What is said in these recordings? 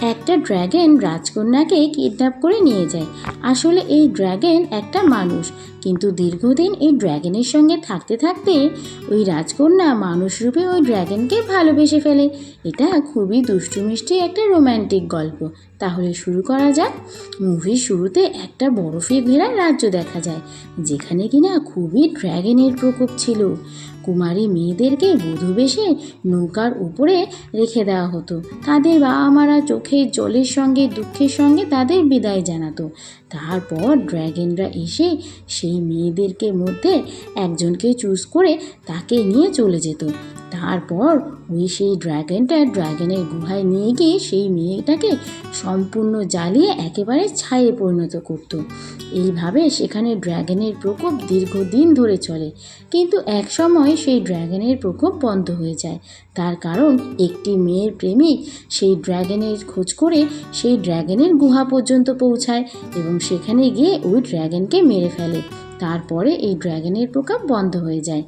একটা ড্র্যাগন রাজকন্যাকে কিডন্যাপ করে নিয়ে যায়। আসলে এই ড্র্যাগন একটা মানুষ। কিন্তু দীর্ঘদিন এই ড্র্যাগনের সঙ্গে থাকতে থাকতে ওই রাজকন্যা মানুষ রূপে ওই ড্র্যাগনকে ভালোবেসে ফেলে। এটা খুবই দুষ্টু মিষ্টি একটা রোম্যান্টিক গল্প। তাহলে শুরু করা যাক। মুভির শুরুতে একটা বরফে ঘেরা রাজ্য দেখা যায়, যেখানে কিনা খুবই ড্র্যাগনের প্রকোপ ছিল। কুমারী মেয়েদেরকে বধূ বেশে নৌকার উপরে রেখে দেওয়া হতো। তাদের বাবা মারা চোখের জলের সঙ্গে, দুঃখের সঙ্গে তাদের বিদায় জানাতো। তারপর ড্র্যাগনরা এসে সেই মেয়েদেরকে মধ্যে একজনকে চুজ করে তাকে নিয়ে চলে যেত। তারপর ওই সেই ড্র্যাগনটা ড্র্যাগনের গুহায় নিয়ে গিয়ে সেই মেয়েটাকে সম্পূর্ণ জ্বালিয়ে একেবারে ছায়ে পরিণত করত। এইভাবে সেখানে ড্র্যাগনের প্রকোপ দীর্ঘদিন ধরে চলে। কিন্তু এক সময় সেই ড্র্যাগনের প্রকোপ বন্ধ হয়ে যায়। তার কারণ একটি মেয়ের প্রেমিক সেই ড্র্যাগনের খোঁজ করে সেই ড্র্যাগনের গুহা পর্যন্ত পৌঁছায় এবং সেখানে গিয়ে ওই ড্র্যাগনকে মেরে ফেলে। তারপরে এই ড্র্যাগনের প্রকোপ বন্ধ হয়ে যায়।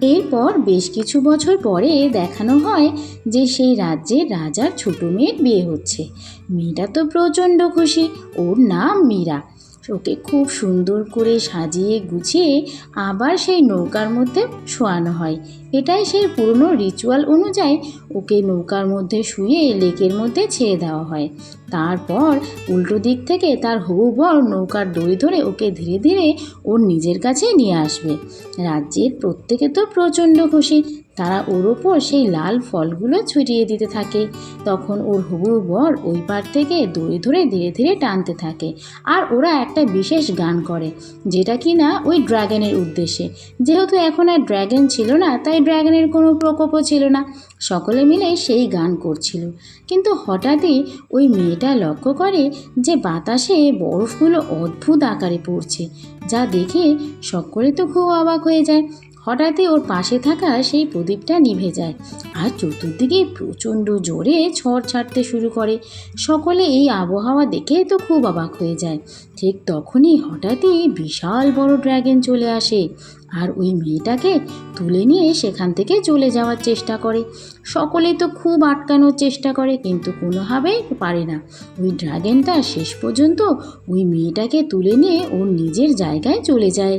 এরপর বেশ কিছু বছর পরে দেখানো হয় যে সেই রাজ্যের রাজার ছোট মেয়ের বিয়ে হচ্ছে। মেয়েটা তো প্রচণ্ড খুশি। ওর নাম মীরা। ওকে খুব সুন্দর করে সাজিয়ে গুছিয়ে আবার সেই নৌকার মধ্যে শোয়ানো হয়। এটাই সেই পুরনো রিচুয়াল অনুযায়ী ওকে নৌকার মধ্যে শুয়ে লেকের মধ্যে ছেড়ে দেওয়া হয়। তারপর উল্টো দিক থেকে তার হবু বর নৌকার দড়ি ধরে ওকে ধীরে ধীরে ওর নিজের কাছে নিয়ে আসবে। রাজ্যের প্রত্যেকে তো প্রচণ্ড খুশি। তারা ওর ওপর সেই লাল ফলগুলো ছড়িয়ে দিতে থাকে। তখন ওর হবু বর ওই পার থেকে দড়ি ধরে ধীরে ধীরে টানতে থাকে আর ওরা একটা বিশেষ গান করে, যেটা কি না ওই ড্রাগনের উদ্দেশ্যে। যেহেতু এখন আর ড্র্যাগন ছিল না, তাই ড্র্যাগনের কোনো প্রকোপও ছিল না। সকলে মিলে সেই গান করছিল। কিন্তু হঠাৎই ওই মেয়েটা লক্ষ্য করে যে বাতাসে বরফগুলো অদ্ভুত আকারে পড়ছে, যা দেখে সকলে তো খুব অবাক হয়ে যায়। হঠাৎই ওর পাশে থাকা সেই প্রদীপটা নিভে যায়। আর চতুর্দিকে প্রচণ্ড জোরে ঝড় ছাড়তে শুরু করে। সকলে এই আবহাওয়া দেখে তো খুব অবাক হয়ে যায়। ঠিক তখনই হঠাৎই বিশাল বড় ড্র্যাগন চলে আসে আর ওই মেয়েটাকে তুলে নিয়ে সেখান থেকে চলে যাওয়ার চেষ্টা করে। সকলে তো খুব আটকানোর চেষ্টা করে কিন্তু কোনোভাবেই পারে না। ওই ড্রাগনটা শেষ পর্যন্ত ওই মেয়েটাকে তুলে নিয়ে ওর নিজের জায়গায় চলে যায়।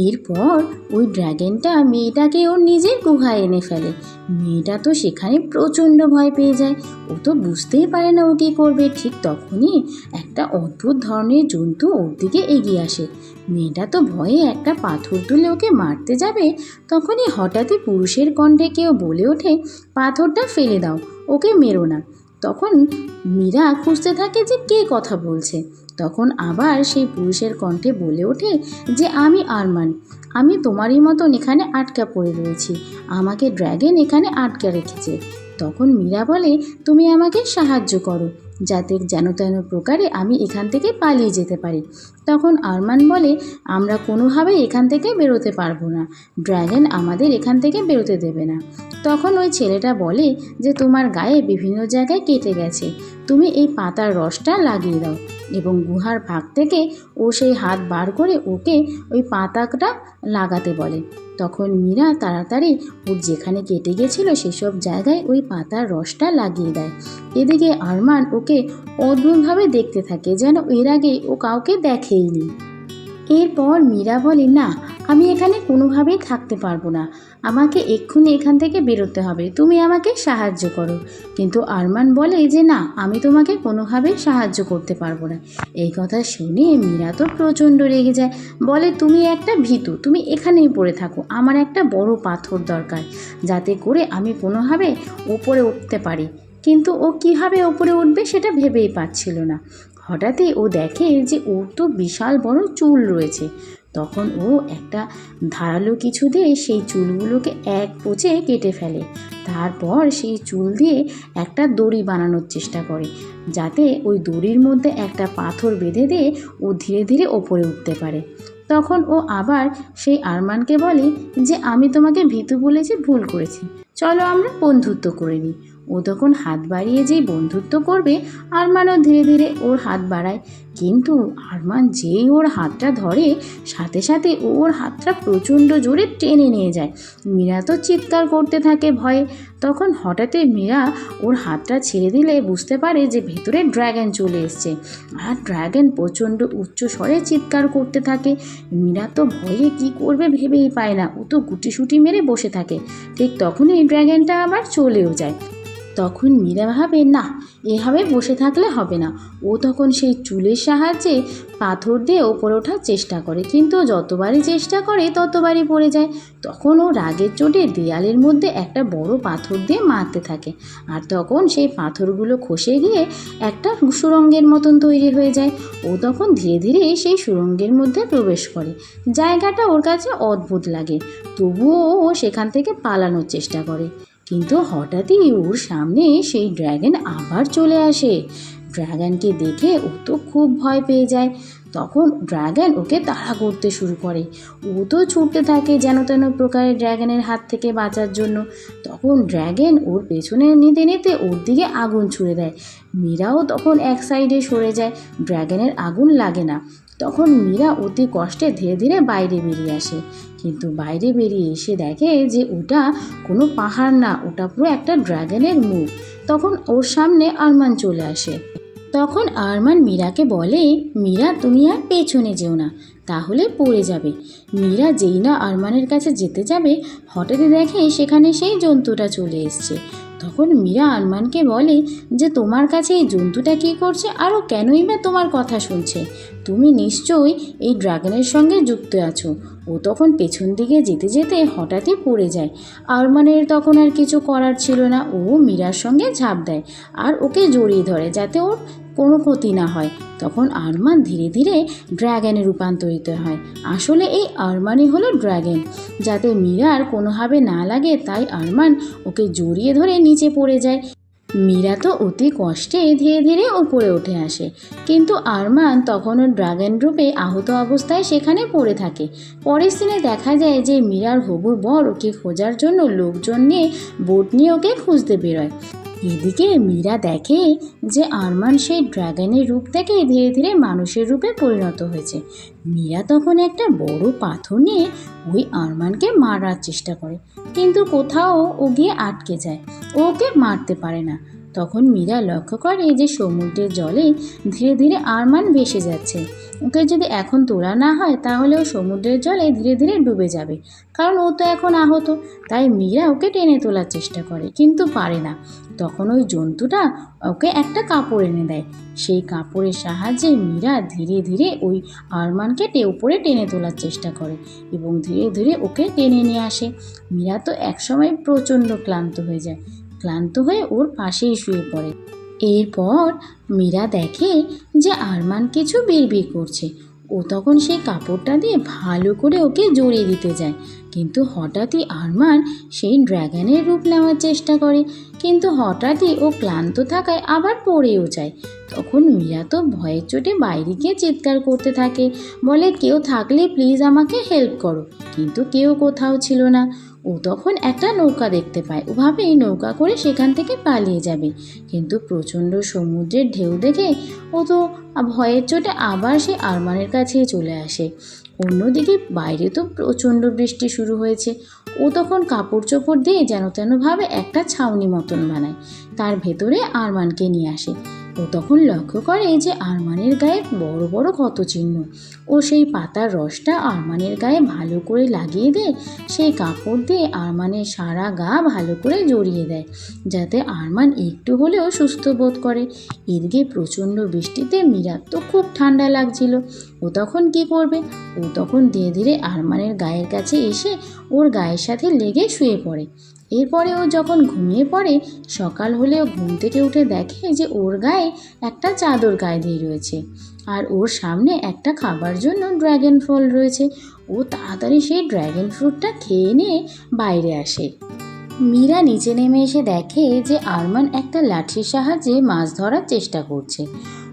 এরপর ওই ড্র্যাগনটা মেয়েটাকে ওর নিজের গুহায় এনে ফেলে। মেয়েটা তো সেখানে প্রচণ্ড ভয় পেয়ে যায়। ও তো বুঝতেই পারে না ও কী করবে। ঠিক তখনই একটা অদ্ভুত ধরনের জন্তু ওর দিকে এগিয়ে আসে। মেয়েটা তো ভয়ে একটা পাথর তুলে ওকে মারতে যাবে। তখনই হঠাৎই পুরুষের কণ্ঠে কেউ বলে ওঠে, পাথরটা ফেলে দাও, ওকে মেরো না। তখন মীরা খুঁজতে থাকে যে কে কথা বলছে। তখন আবার সেই পুরুষের কণ্ঠে বলে ওঠে যে আমি আরমান, আমি তোমারই মতন এখানে আটকা পড়ে রয়েছি, আমাকে ড্র্যাগন এখানে আটকে রেখেছে। তখন মীরা বলে, তুমি আমাকে সাহায্য করো, যাতে যেন তেন প্রকারে আমি এখান থেকে পালিয়ে যেতে পারি। তখন আরমান বলে, আমরা কোনোভাবেই এখান থেকে বেরোতে পারব না। ড্র্যাগন আমাদের এখান থেকে বেরোতে দেবে না। তখন ওই ছেলেটা বলে যে, তোমার গায়ে বিভিন্ন জায়গায় কেটে গেছে। তুমি এই পাতার রসটা লাগিয়ে দাও এবং গুহার ভাগ থেকে ও সেই হাত বার করে ওকে ওই পাতাটা লাগাতে বলে। তখন মীরা তাড়াতাড়ি ওর যেখানে কেটে গেছিল সেসব জায়গায় ওই পাতার রসটা লাগিয়ে দেয়। এদিকে আরমান ওকে অদ্ভুতভাবে দেখতে থাকে যেন এর আগে ও কাউকে দেখেইনি এরপর মীরা বলে, না, আমি এখানে কোনোভাবেই থাকতে পারব না। আমাকে এক্ষুনি এখান থেকে বেরোতে হবে। তুমি আমাকে সাহায্য করো। কিন্তু আরমান বলে যে, না, আমি তোমাকে কোনোভাবেই সাহায্য করতে পারব না। এই কথা শুনে মীরা তো প্রচণ্ড রেগে যায়। বলে, তুমি একটা ভীতু, তুমি এখানেই পড়ে থাকো। আমার একটা বড় পাথর দরকার, যাতে করে আমি কোনোভাবে ওপরে উঠতে পারি। কিন্তু ও কীভাবে ওপরে উঠবে সেটা ভেবেই পাচ্ছিল না। হঠাৎই ও দেখে যে ওর তো বিশাল বড় চুল রয়েছে। তখন ও একটা ধারালো কিছু দিয়ে সেই চুলগুলোকে এক পোচে কেটে ফেলে। তারপর সেই চুল দিয়ে একটা দড়ি বানানোর চেষ্টা করে, যাতে ওই দড়ির মধ্যে একটা পাথর বেঁধে দিয়ে ও ধীরে ধীরে ওপরে উঠতে পারে। তখন ও আবার সেই আরমানকে বলে যে, আমি তোমাকে ভীতু বলেছি, ভুল করেছি। চলো আমরা বন্ধুত্ব করে নিই। ও তখন হাত বাড়িয়ে যেই বন্ধুত্ব করবে, আরমানও ধীরে ধীরে ওর হাত বাড়ায়। কিন্তু আরমান যেই ওর হাতটা ধরে, সাথে সাথে ওর হাতটা প্রচণ্ড জোরে টেনে নিয়ে যায়। মীরা তো চিৎকার করতে থাকে ভয়ে। তখন হঠাৎই মীরা ওর হাতটা ছেড়ে দিলে বুঝতে পারে যে ভেতরে ড্র্যাগন চলে এসছে। আর ড্র্যাগন প্রচণ্ড উচ্চ স্বরে চিৎকার করতে থাকে। মীরা তো ভয়ে কি করবে ভেবেই পায় না। ও তো গুটি গুটিসুটি মেরে বসে থাকে। ঠিক তখনই ড্র্যাগনটা আবার চলেও যায়। তখন মীরা ভাবে, না, এভাবে বসে থাকলে হবে না। ও তখন সেই চুলের সাহায্যে পাথর দিয়ে ওপরে ওঠার চেষ্টা করে। কিন্তু যতবারই চেষ্টা করে, ততবারই পড়ে যায়। তখন ও রাগের চোটে দেয়ালের মধ্যে একটা বড় পাথর দিয়ে মারতে থাকে। আর তখন সেই পাথরগুলো খসে গিয়ে একটা সুরঙ্গের মতন তৈরি হয়ে যায়। ও তখন ধীরে ধীরে সেই সুরঙ্গের মধ্যে প্রবেশ করে। জায়গাটা ওর কাছে অদ্ভুত লাগে। তবুও ও সেখান থেকে পালানোর চেষ্টা করে। কিন্তু হঠাৎই ওর সামনে সেই ড্র্যাগন আবার চলে আসে। ড্র্যাগনকে দেখে ও তো খুব ভয় পেয়ে যায়। তখন ড্র্যাগন ওকে তাড়া করতে শুরু করে। ও তো ছুটতে থাকে যেন তেন প্রকারের ড্র্যাগনের হাত থেকে বাঁচার জন্য। তখন ড্র্যাগন ওর পেছনে নিতে নিতে ওর দিকে আগুন ছুড়ে দেয়। মীরাও তখন এক সাইডে সরে যায়। ড্র্যাগনের আগুন লাগে না। তখন মীরা অতি কষ্টে ধীরে ধীরে বাইরে বেরিয়ে আসে। কিন্তু বাইরে বেরিয়ে এসে দেখে যে ওটা কোনো পাহাড় না, ওটা পুরো একটা ড্র্যাগনের মুখ। তখন ওর সামনে আরমান চলে আসে। তখন আরমান মীরাকে বলে, মীরা, তুমি আর পেছনে যেও না, তাহলে পড়ে যাবে। মীরা যেই না আরমানের কাছে যেতে যাবে হঠাৎই দেখে সেখানে সেই জন্তুটা চলে এসছে। তখন মীরা আরমানকে বলে যে, তোমার কাছে এই জন্তুটা কী করছে? আরও কেনই বা তোমার কথা শুনছে? তুমি নিশ্চয়ই এই ড্রাগনের সঙ্গে যুক্ত আছো। ও তখন পেছন দিকে যেতে যেতে হঠাৎই পড়ে যায়। আরমানের তখন আর কিছু করার ছিল না। ও মীরার সঙ্গে ঝাঁপ দেয় আর ওকে জড়িয়ে ধরে যাতে ওর কোনো ক্ষতি না হয়। তখন আরমান ধীরে ধীরে ড্র্যাগনে রূপান্তরিত হয়। আসলে এই আরমানই হলো ড্র্যাগন যাতে মীরার কোনোভাবে না লাগে, তাই আরমান ওকে জড়িয়ে ধরে নিচে পড়ে যায়। মীরা তো অতি কষ্টে ধীরে ধীরে উপরে উঠে আসে। কিন্তু আরমান তখনও ড্রাগন রূপে আহত অবস্থায় সেখানে পড়ে থাকে। পরের সিনে দেখা যায় যে মীরার হবু বর ওকে খোঁজার জন্য লোকজন নিয়ে বোট নিয়ে ওকে খুঁজতে বেরোয়। এদিকে মীরা দেখে যে আরমান সেই ড্রাগনের রূপ থেকে ধীরে ধীরে মানুষের রূপে পরিণত হয়েছে। মীরা তখন একটা বড় পাথর নিয়ে ওই আরমানকে মারার চেষ্টা করে, কিন্তু কোথাও ও গিয়ে আটকে যায়। ওকে মারতে পারে না। তখন মীরা লক্ষ্য করে যে সমুদ্রের জলে ধীরে ধীরে আরমান ভেসে যাচ্ছে। ওকে যদি এখন তোলা না হয়, তাহলে ও সমুদ্রের জলে ধীরে ধীরে ডুবে যাবে। কারণ ও তো এখন আহত। তাই মীরা ওকে টেনে তোলার চেষ্টা করে, কিন্তু পারে না। তখন ওই জন্তুটা ওকে একটা কাপড় এনে দেয়। সেই কাপড়ের সাহায্যে মীরা ধীরে ধীরে ওই আরমানকে টে উপরে টেনে তোলার চেষ্টা করে এবং ধীরে ধীরে ওকে টেনে নিয়ে আসে। মীরা তো একসময় প্রচণ্ড ক্লান্ত হয়ে যায়। ক্লান্ত হয়ে ওর পাশেই শুয়ে পড়ে। এরপর মীরা দেখে যে আরমান কিছু বিড়বিড় করছে। ও তখন সেই কাপড়টা দিয়ে ভালো করে ওকে জড়িয়ে দিতে যায়। কিন্তু হঠাৎই আরমান সেই ড্র্যাগনের রূপ নেওয়ার চেষ্টা করে। কিন্তু হঠাৎই ও ক্লান্ত থাকায় আবার পড়েও যায়। তখন মীরা তো ভয়ের চোটে বাইরে গিয়ে চিৎকার করতে থাকে। বলে, কেউ থাকলে প্লিজ আমাকে হেল্প করো। কিন্তু কেউ কোথাও ছিল না। ও তখন একটা নৌকা দেখতে পায়। ওভাবে এই নৌকা করে সেখান থেকে পালিয়ে যাবে। কিন্তু প্রচণ্ড সমুদ্রের ঢেউ দেখে ও তো ভয়ের চোটে আবার সে আরমানের কাছেই চলে আসে। অন্যদিকে বাইরে তো প্রচণ্ড বৃষ্টি শুরু হয়েছে। ও তখন কাপড় চোপড় দিয়ে যেন তেনভাবে একটা ছাউনি মতন বানায়। তার ভেতরে আরমানকে নিয়ে আসে। ও তখন লক্ষ্য করে যে আরমানের গায়ে বড় বড় ক্ষত চিহ্ন। ও সেই পাতার রসটা আরমানের গায়ে ভালো করে লাগিয়ে দেয় সেই কাপড় দিয়ে আরমানের সারা গা ভালো করে জড়িয়ে দেয়, যাতে আরমান একটু হলেও সুস্থ বোধ করে। এদিকে প্রচণ্ড বৃষ্টিতে মীরার তো খুব ঠান্ডা লাগছিল। ও তখন কি করবে? ও তখন ধীরে ধীরে আরমানের গায়ের কাছে এসে ওর গায়ের সাথে লেগে শুয়ে পড়ে। এরপরে ও যখন ঘুমিয়ে পড়ে, সকাল হলেও ঘুম থেকে উঠে দেখে যে ওর গায়ে একটা চাদর গায়ে দিয়ে রয়েছে। আর ওর সামনে একটা খাবার জন্য ড্র্যাগন ফল রয়েছে। ও তাড়াতাড়ি সেই ড্র্যাগন ফ্রুটটা খেয়ে নিয়ে বাইরে আসে। মীরা নিচে নেমে এসে দেখে যে আরমান একটা লাঠির সাহায্যে মাছ ধরার চেষ্টা করছে।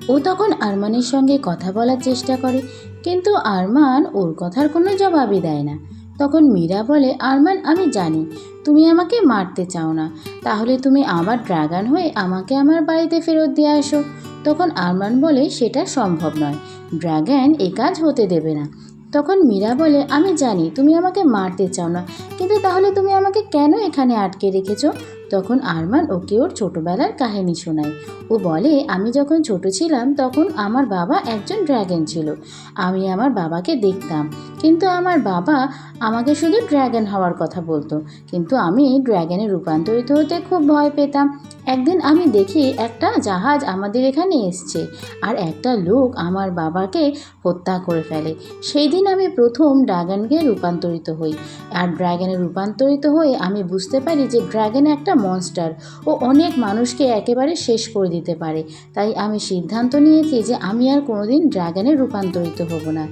ও তখন আরমানের সঙ্গে কথা বলার চেষ্টা করে, কিন্তু আরমান ওর কথার কোনো জবাবই দেয় না। তখন মীরা বলে, আরমান, আমি জানি, তুমি আমাকে মারতে চাও না। তাহলে তুমি আমার ড্রাগন হয়ে আমাকে আমার বাড়িতে ফেরত দিয়ে আসো। তখন আরমান বলে, সেটা সম্ভব নয়। ড্রাগন এ কাজ হতে দেবে না। তখন মীরা বলে, আমি জানি, তুমি আমাকে মারতে চাও না। কিন্তু তাহলে তুমি আমাকে কেন এখানে আটকে রেখেছো? তখন আরমান ওকে ওর ছোটোবেলার কাহিনী শোনায়। ও বলে, আমি যখন ছোট ছিলাম, তখন আমার বাবা একজন ড্র্যাগন ছিল। আমি আমার বাবাকে দেখতাম। কিন্তু আমার বাবা আমাকে শুধু ড্র্যাগন হওয়ার কথা বলতো। কিন্তু আমি ড্র্যাগনে রূপান্তরিত হতে খুব ভয় পেতাম। একদিন আমি দেখি একটা জাহাজ আমাদের এখানে এসছে আর একটা লোক আমার বাবাকে হত্যা করে ফেলে। সেই দিন আমি প্রথম ড্রাগনকে রূপান্তরিত হই। আর ড্রাগনে রূপান্তরিত হয়ে আমি বুঝতে পারি যে ড্রাগন একটা মনস্টার ও অনেক মানুষকে একেবারে শেষ করে দিতে পারে। তাই আমি সিদ্ধান্ত নিয়েছি যে আমি আর কোনোদিন ড্রাগনে রূপান্তরিত হব না।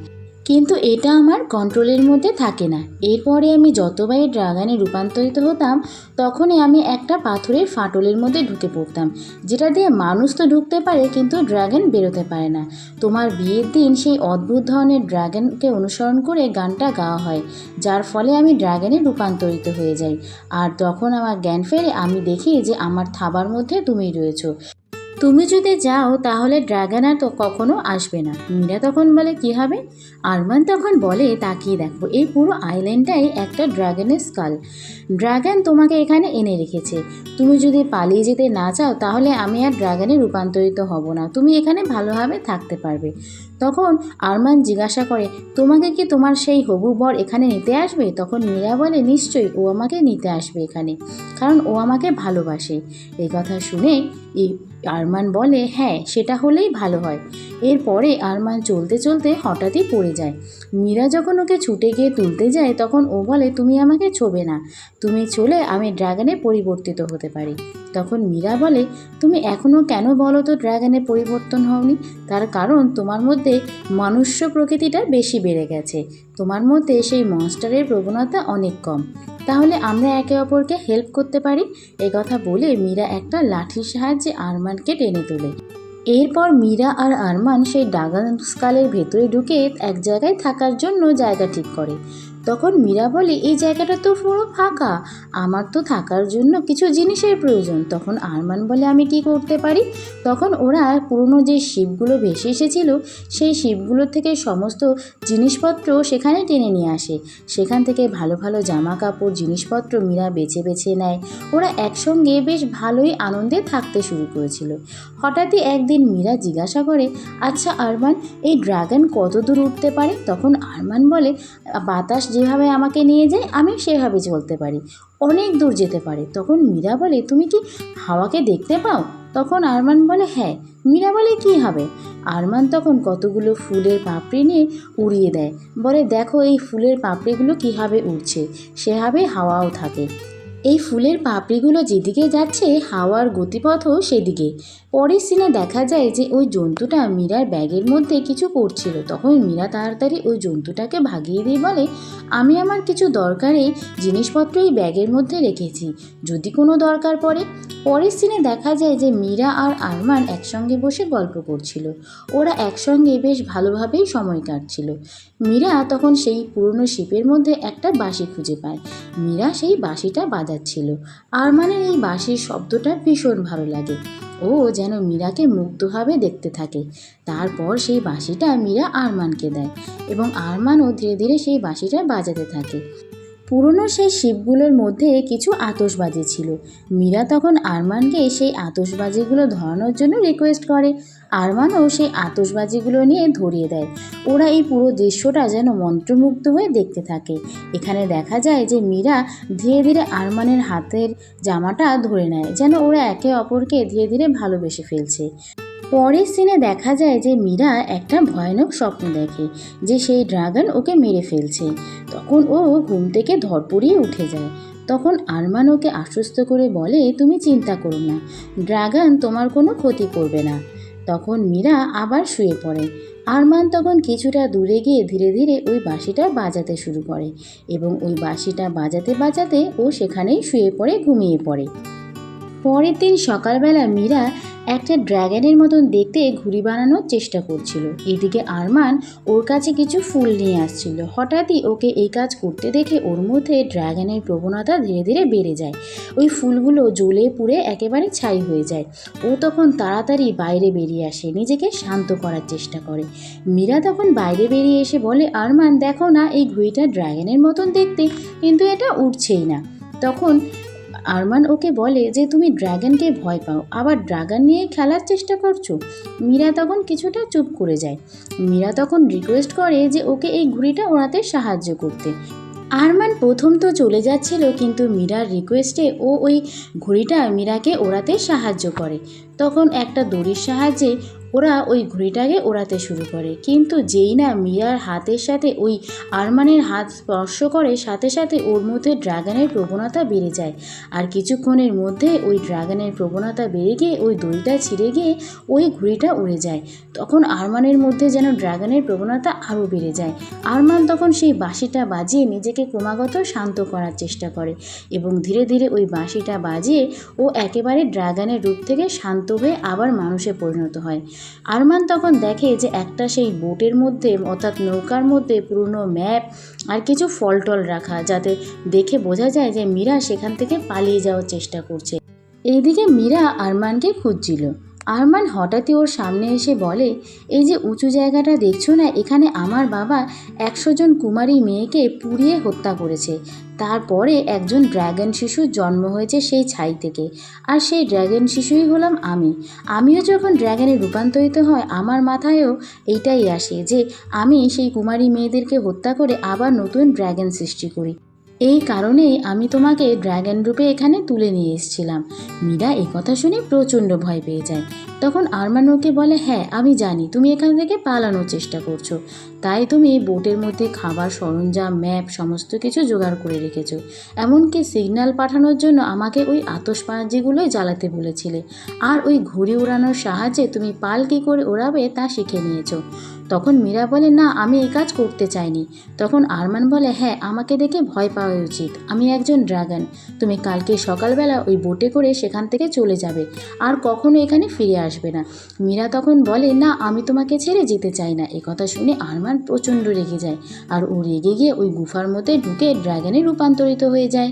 কিন্তু এটা আমার কন্ট্রোলের মধ্যে থাকে না। এরপরে আমি যতবারই ড্রাগনে রূপান্তরিত হতাম, তখনই আমি একটা পাথরের ফাটলের মধ্যে ঢুকে পড়তাম, যেটা দিয়ে মানুষ তো ঢুকতে পারে কিন্তু ড্রাগন বেরোতে পারে না। তোমার বিয়ের দিন সেই অদ্ভুত ধরনের ড্রাগনকে অনুসরণ করে গানটা গাওয়া হয়, যার ফলে আমি ড্রাগনে রূপান্তরিত হয়ে যাই। আর তখন আমার জ্ঞান ফেরে, আমি দেখি যে আমার থাবার মধ্যে তুমি রয়েছো। তুমি যদি যাও, তাহলে ড্রাগন তো কখনো আসবে না। মীরা তখন বলে, কি হবে? আরমান তখন বলে, তাকিয়ে দেখো, এই পুরো আইল্যান্ডটাই একটা ড্রাগনের স্কাল ড্রাগন তোমাকে এখানে এনে রেখেছে। তুমি যদি পালিয়ে যেতে না চাও, তাহলে আমি আর ড্রাগনে রূপান্তরিত হব না। তুমি এখানে ভালোভাবে থাকতে পারবে। তখন আরমান জিজ্ঞাসা করে, তোমাকে কি তোমার সেই হবু বর এখানে নিতে আসবে? তখন মীরা বলে, নিশ্চয়ই, ও আমাকে নিতে আসবে এখানে, কারণ ও আমাকে ভালোবাসে। এই কথা শুনে এই আরমান বলে হ্যাঁ সেটা হলেই ভালো হয়। এরপরে আরমান চলতে চলতে হঠাৎই পড়ে যায়। মীরা যখন ওকে ছুটে গিয়ে তুলতে যায়, তখন ও বলে, তুমি আমাকে ছোবে না। তুমি চলে আমি ড্রাগনে পরিবর্তিত হতে পারি। তখন মীরা বলে, তুমি এখনও কেন বলো তো ড্রাগনে পরিবর্তন হওনি? তার কারণ তোমার মধ্যে মনুষ্য প্রকৃতিটা বেশি বেড়ে গেছে। তোমার মধ্যে সেই মনস্টারের প্রবণতা অনেক কম। তাহলে আমরা একে অপরকে হেল্প করতে পারি? এ কথা বলে মীরা একটা লাঠির সাহায্যে আরমানকে টেনে তোলে। এরপর মীরা আর আরমান সেই ডাগান স্কালের ভেতরে ঢুকে এক জায়গায় থাকার জন্য জায়গা ঠিক করে। তখন মীরা বলে, এই জায়গাটা তো পুরো ফাঁকা। আমার তো থাকার জন্য কিছু জিনিসের প্রয়োজন। তখন আরমান বলে, আমি কি করতে পারি? তখন ওরা পুরনো যে শিপগুলো ভেসে এসেছিল, সেই শিপগুলো থেকে সমস্ত জিনিসপত্র সেখানে টেনে নিয়ে আসে। সেখান থেকে ভালো ভালো জামা কাপড় জিনিসপত্র মীরা বেছে বেছে নেয়। ওরা একসঙ্গে বেশ ভালোই আনন্দে থাকতে শুরু করেছিল। হঠাৎই একদিন মীরা জিজ্ঞাসা করে আচ্ছা আরমান, এই ড্রাগন কত দূর উঠতে পারে? তখন আরমান বলে, বাতাস যেভাবে আমাকে নিয়ে যায়, আমি সেভাবে চলতে পারি। অনেক দূর যেতে পারে। তখন মীরা বলে, তুমি কি হাওয়াকে দেখতে পাও? তখন আরমান বলে হ্যাঁ। মীরা বলে, কি হবে? আরমান তখন কতগুলো ফুলের পাপড়ি নিয়ে উড়িয়ে দেয়। বলে, দেখো, এই ফুলের পাপড়িগুলো কীভাবে উড়ছে? সেভাবে হাওয়াও থাকে। এই ফুলের পাপড়িগুলো যেদিকে যাচ্ছে, হাওয়ার গতিপথও সেদিকে। পরের সিনে দেখা যায় যে, ওই জন্তুটা মীরার ব্যাগের মধ্যে কিছু পড়ছিল তখন মীরা তাড়াতাড়ি ওই জন্তুটাকে ভাগিয়ে দিয়ে বলে, আমি আমার কিছু দরকারি জিনিসপত্র এই ব্যাগের মধ্যে রেখেছি। যদি কোনো দরকার পড়ে। পরের সিনে দেখা যায় যে, মীরা আর আরমান একসঙ্গে বসে গল্প করছিল। ওরা একসঙ্গে বেশ ভালোভাবেই সময় কাটছিল। মীরা তখন সেই পুরনো শিপের মধ্যে একটা বাঁশি খুঁজে পায়। মীরা সেই বাঁশিটা বাজাচ্ছিল। আরমানের এই বাঁশির শব্দটা ভীষণ ভালো লাগে। ও যেন মীরাকে মুগ্ধভাবে দেখতে থাকে। তারপর সেই বাঁশিটা মীরা আরমানকে দেয় এবং আরমানও ধীরে ধীরে সেই বাঁশিটা বাজাতে থাকে। পুরনো সেই শিপগুলোর মধ্যে কিছু আতসবাজি ছিল। মীরা তখন আরমানকে সেই আতসবাজিগুলো ধরানোর জন্য রিকোয়েস্ট করে। আরমানও সেই আতশবাজিগুলো নিয়ে ধরিয়ে দেয়। ওরা এই পুরো দৃশ্যটা যেন মন্ত্রমুগ্ধ হয়ে দেখতে থাকে। এখানে দেখা যায় যে মীরা ধীরে ধীরে আরমানের হাতের জামাটা ধরে নেয়, যেন ওরা একে অপরকে ধীরে ধীরে ভালোবেসে ফেলছে। পরের সিনে দেখা যায় যে মীরা একটা ভয়ানক স্বপ্ন দেখে যে সেই ড্রাগন ওকে মেরে ফেলছে। তখন ও ঘুম থেকে ধরপড়িয়ে উঠে যায়। তখন আরমান ওকে আশ্বস্ত করে বলে, তুমি চিন্তা করো না, ড্রাগন তোমার কোনো ক্ষতি করবে না। তখন মীরা আবার শুয়ে পড়ে। আরমান তখন কিছুটা দূরে গিয়ে ধীরে ধীরে ওই বাঁশিটা বাজাতে শুরু করে এবং ওই বাঁশিটা বাজাতে বাজাতে ও সেখানেই শুয়ে পড়ে, ঘুমিয়ে পড়ে। পরের দিন সকালবেলা মীরা একটা ড্রাগনের মতন দেখতে ঘুড়ি বানানোর চেষ্টা করছিল। এদিকে আরমান ওর কাছে কিছু ফুল নিয়ে আসছিল। হঠাৎই ওকে এই কাজ করতে দেখে ওর মধ্যে ড্রাগনের প্রবণতা ধীরে ধীরে বেড়ে যায়। ওই ফুলগুলো জ্বলে পুড়ে একেবারে ছাই হয়ে যায়। ও তখন তাড়াতাড়ি বাইরে বেরিয়ে আসে, নিজেকে শান্ত করার চেষ্টা করে। মীরা তখন বাইরে বেরিয়ে এসে বলে, আরমান, দেখো না, এই ঘুড়িটা ড্রাগনের মতন দেখতে, কিন্তু এটা উঠছেই না। তখন আরমান ওকে বলে যে, তুমি ড্রাগনকে ভয় পাও। আবার ড্রাগন নিয়ে খেলার চেষ্টা করছ? মীরা তখন কিছুটা চুপ করে যায়। মীরা তখন রিকোয়েস্ট করে যে, ওকে এই ঘুড়িটা ওড়াতে সাহায্য করতে। আরমান প্রথম তো চলে যাচ্ছিল, কিন্তু মীরার রিকোয়েস্টে ও ওই ঘুড়িটা মীরাকে ওড়াতে সাহায্য করে। তখন একটা দড়ির সাহায্যে ওরা ওই ঘুড়িটাকে ওড়াতে শুরু করে। কিন্তু যেই না মীরার হাতের সাথে ওই আরমানের হাত স্পর্শ করে, সাথে সাথে ওর মধ্যে ড্রাগনের প্রবণতা বেড়ে যায়। আর কিছুক্ষণের মধ্যে ওই ড্রাগনের প্রবণতা বেড়ে গিয়ে ওই দড়িটা ছিঁড়ে গিয়ে ওই ঘুড়িটা উড়ে যায়। তখন আরমানের মধ্যে যেন ড্রাগনের প্রবণতা আরও বেড়ে যায়। আরমান তখন সেই বাঁশিটা বাজিয়ে নিজেকে ক্রমাগত শান্ত করার চেষ্টা করে এবং ধীরে ধীরে ওই বাঁশিটা বাজিয়ে ও একেবারে ড্রাগনের রূপ থেকে শান্ত হয়ে আবার মানুষে পরিণত হয়। আরমান তখন দেখে যে একটা সেই বোটের মধ্যে, অর্থাৎ নৌকার মধ্যে পুরনো ম্যাপ আর কিছু ফল টল রাখা, যাতে দেখে বোঝা যায় যে মীরা সেখান থেকে পালিয়ে যাওয়ার চেষ্টা করছে। এইদিকে মীরা আরমানকে খুঁজছিল। আরমান হঠাৎই ওর সামনে এসে বলে, এই যে উঁচু জায়গাটা দেখছ না, এখানে আমার বাবা একশো জন কুমারী মেয়েকে পুড়িয়ে হত্যা করেছে। তারপরে একজন ড্র্যাগন শিশুর জন্ম হয়েছে সেই ছাই থেকে। আর সেই ড্র্যাগন শিশুই হলাম আমি। আমিও যখন ড্র্যাগনে রূপান্তরিত হয় আমার মাথায়ও এইটাই আসে যে, আমি সেই কুমারী মেয়েদেরকে হত্যা করে আবার নতুন ড্র্যাগন সৃষ্টি করি। এই কারণেই আমি তোমাকে ড্র্যাগন রূপে এখানে তুলে নিয়ে এসেছিলাম। মীরা এই কথা শুনে প্রচণ্ড ভয় পেয়ে যায়। তখন আরমান ওকে বলে হ্যাঁ আমি জানি, তুমি এখান থেকে পালানোর চেষ্টা করছ। তাই তুমি বোটের মধ্যে খাবার, সরঞ্জাম, ম্যাপ, সমস্ত কিছু জোগাড় করে রেখেছো। এমনকি সিগন্যাল পাঠানোর জন্য আমাকে ওই আতসবাজিগুলোই জ্বালাতে বলেছিলে। আর ওই ঘুড়ি ওড়ানোর সাহায্যে তুমি পাল কী করে ওড়াবে তা শিখে নিয়েছো। তখন মীরা বলে, না, আমি এই কাজ করতে চাইনি। তখন আরমান বলে হ্যাঁ আমাকে দেখে ভয় পাওয়া উচিত। আমি একজন ড্রাগন। তুমি কালকে সকালবেলা ওই বোটে করে সেখান থেকে চলে যাবে। আর কখনো এখানে ফিরে আসবে না। মীরা তখন বলে, না, আমি তোমাকে ছেড়ে যেতে চাই না। এ কথা শুনে আরমান প্রচণ্ড রেগে যায়। আর ও রেগে গিয়ে ওই গুফার মধ্যে ঢুকে ড্রাগনে রূপান্তরিত হয়ে যায়।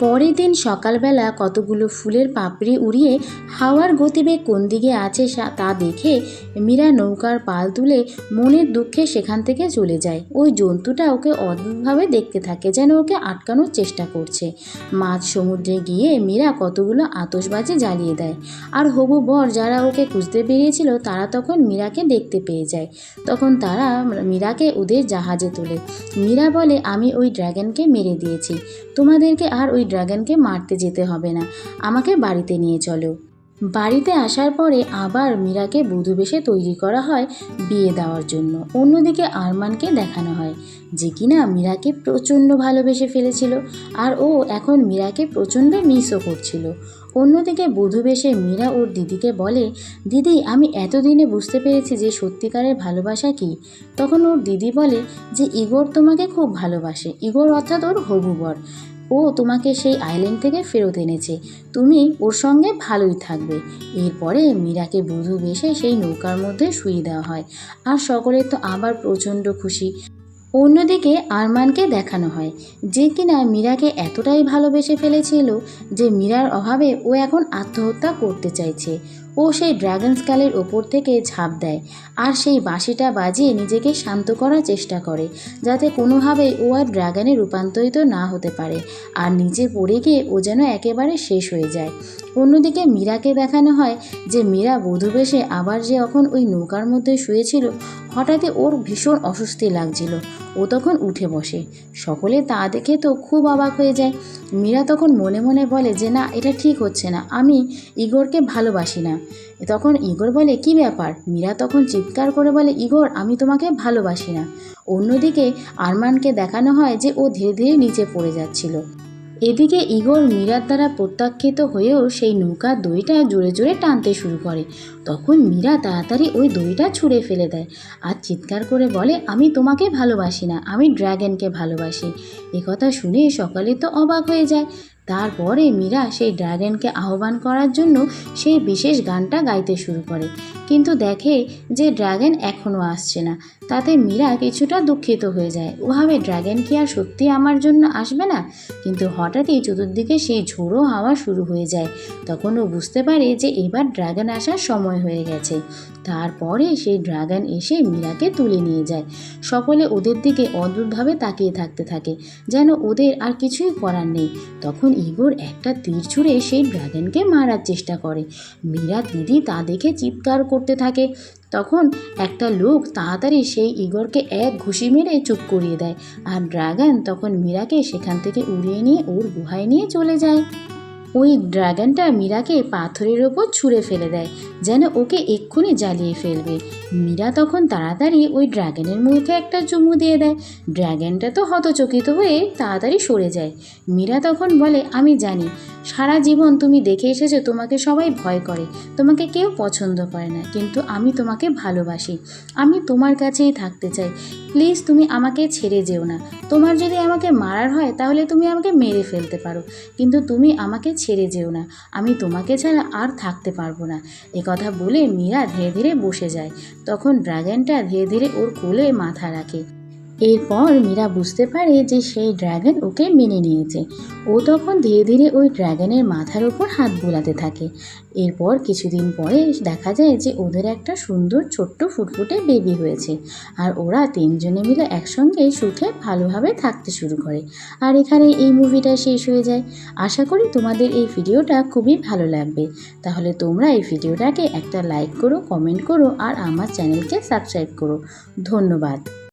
পরের দিন সকালবেলা কতগুলো ফুলের পাপড়ি উড়িয়ে হাওয়ার গতিবেগ কোন দিকে আছে তা দেখে মীরা নৌকার পাল তুলে মনের দুঃখে সেখান থেকে চলে যায়। ওই জন্তুটা ওকে অদ্ভুতভাবে দেখতে থাকে, যেন ওকে আটকানোর চেষ্টা করছে। মাঝ সমুদ্রে গিয়ে মীরা কতগুলো আতসবাজি জ্বালিয়ে দেয়। আর হবু বর যারা ওকে খুঁজতে বেরিয়েছিল, তারা তখন মীরাকে দেখতে পেয়ে যায়। তখন তারা মীরাকে ওদের জাহাজে তোলে। মীরা বলে, আমি ওই ড্র্যাগনকে মেরে দিয়েছি। তোমাদেরকে আর ওই ড্রাগনকে মারতে যেতে হবে না। আমাকে বাড়িতে নিয়ে চলো। বাড়িতে আসার পরে আবার মীরাকে বধূ বেশে তৈরি করা হয় বিয়ে দেওয়ার জন্য। অন্যদিকে আরমানকে দেখানো হয় যে কিনা মীরাকে প্রচণ্ড ভালোবেসে ফেলেছিল। আর ও এখন মীরাকে প্রচণ্ড মিসও করছিল। অন্যদিকে বধূ বেশে মীরা ওর দিদিকে বলে, দিদি, আমি এতদিনে বুঝতে পেরেছি যে সত্যিকারের ভালোবাসা কী। তখন ওর দিদি বলে, যে ইগোর তোমাকে খুব ভালোবাসে। ইগোর অর্থাৎ ওর হবু বর। ও তোমাকে সেই আইল্যান্ড থেকে ফেরত এনেছে। তুমি ওর সঙ্গে ভালোই থাকবে। এরপরে মীরাকে বধূ বেশে সেই নৌকার মধ্যে শুয়ে দেওয়া হয়। আর সকলের তো আবার প্রচণ্ড খুশি। অন্যদিকে আরমানকে দেখানো হয়, যে কিনা মীরাকে এতটাই ভালোবেসে ফেলেছিল যে মীরার অভাবে ও এখন আত্মহত্যা করতে চাইছে। ও সেই ড্রাগন স্কালের ওপর থেকে ঝাঁপ দেয় আর সেই বাঁশিটা বাজিয়ে নিজেকে শান্ত করার চেষ্টা করে, যাতে কোনোভাবেই ও আর ড্রাগনে রূপান্তরিত না হতে পারে। আর নিচে পড়ে গিয়ে ও যেন একেবারে শেষ হয়ে যায়। অন্যদিকে মীরাকে দেখানো হয় যে মীরা বধূ বেশে আবার যে এখন ওই নৌকার মধ্যে শুয়েছিল, হঠাৎই ওর ভীষণ অস্বস্তি লাগছিল। ও তখন উঠে বসে। সকলে তা দেখে তো খুব অবাক হয়ে যায়। মীরা তখন মনে মনে বলে যে, না, এটা ঠিক হচ্ছে না। আমি ইগোরকে ভালোবাসি না। তখন ইগোর বলে, কি ব্যাপার? মীরা তখন চিৎকার করে বলে, ইগোর, আমি তোমাকে ভালোবাসি না। অন্যদিকে আরমানকে দেখানো হয় যে ও ধীরে ধীরে নিচে পড়ে যাচ্ছিল। এদিকে ইগোর মীরার দ্বারা প্রত্যাখ্যিত হয়েও সেই নৌকার দইটা জোরে জোরে টানতে শুরু করে। তখন মীরা তাড়াতাড়ি ওই দইটা ছুঁড়ে ফেলে দেয় আর চিৎকার করে বলে, আমি তোমাকে ভালোবাসি না, আমি ড্র্যাগনকে ভালোবাসি। কথা শুনে সকালে তো অবাক হয়ে যায়। তারপরে মীরা সেই ড্রাগনকে আহ্বান করার জন্য সেই বিশেষ গানটা গাইতে শুরু করে। কিন্তু দেখে যে ড্রাগন এখনও আসছে না, তাতে মীরা কিছুটা দুঃখিত হয়ে যায়। ওভাবে ড্রাগন কি আর সত্যি আমার জন্য আসবে না? কিন্তু হঠাৎই চতুর্দিকে সেই ঝোড়ো হাওয়া শুরু হয়ে যায়। তখন ও বুঝতে পারে যে এবার ড্রাগন আসার সময় হয়ে গেছে। তারপরে সেই ড্রাগন এসে মীরাকে তুলে নিয়ে যায়। সকলে ওদের দিকে অদ্ভুতভাবে তাকিয়ে থাকতে থাকে, যেন ওদের আর কিছুই করার নেই। তখন ইগোর একটা তীর ছুঁড়ে সেই ড্রাগনকে মারার চেষ্টা করে। মীরা দিদি তা দেখে চিৎকার করতে থাকে। তখন একটা লোক তাড়াতাড়ি সেই ইগরকে এক ঘুষি মেরে চুপ করিয়ে দেয় আর ড্রাগন তখন মীরাকে সেখান থেকে উড়িয়ে নিয়ে ওর গুহায় নিয়ে চলে যায়। ওই ড্রাগনটা মীরাকে পাথরের ওপর ছুঁড়ে ফেলে দেয়। যেন ওকে এক্ষুনি জ্বালিয়ে ফেলবে। মীরা তখন তাড়াতাড়ি ওই ড্রাগনের মুখে একটা চুমু দিয়ে দেয়। ড্রাগনটা তো হতচকিত হয়ে তাড়াতাড়ি সরে যায়। মীরা তখন বলে, আমি জানি, সারা জীবন তুমি দেখে এসেছ, তোমাকে সবাই ভয় করে। তোমাকে কেউ পছন্দ করে না, কিন্তু আমি তোমাকে ভালোবাসি। আমি তোমার কাছেই থাকতে চাই। প্লিজ তুমি আমাকে ছেড়ে যেও না। তোমার যদি আমাকে মারার হয়, তাহলে তুমি আমাকে মেরে ফেলতে পারো। কিন্তু তুমি আমাকে ছেড়ে যেও না। আমি তোমাকে ছাড়া আর থাকতে পারব না। এ কথা বলে মীরা ধীরে ধীরে বসে যায়। তখন ড্রাগনটা ধীরে ধীরে ওর কোলে মাথা রাখে। এরপর মীরা বুঝতে পারে যে সেই ড্রাগন ওকে মেনে নিয়েছে। ও তখন ধীরে ধীরে ওই ড্রাগনের মাথার ওপর হাত বোলাতে থাকে। এরপর কিছুদিন পরে দেখা যায় যে ওদের একটা সুন্দর ছোট্ট ফুটফুটে বেবি হয়েছে আর ওরা তিনজনে মিলে একসঙ্গে সুখে ভালোভাবে থাকতে শুরু করে। আর এখানে এই মুভিটা শেষ হয়ে যায়। আশা করি তোমাদের এই ভিডিওটা খুবই ভালো লাগবে। তাহলে তোমরা এই ভিডিওটাকে একটা লাইক করো কমেন্ট করো আর আমার চ্যানেলকে সাবস্ক্রাইব করো। ধন্যবাদ।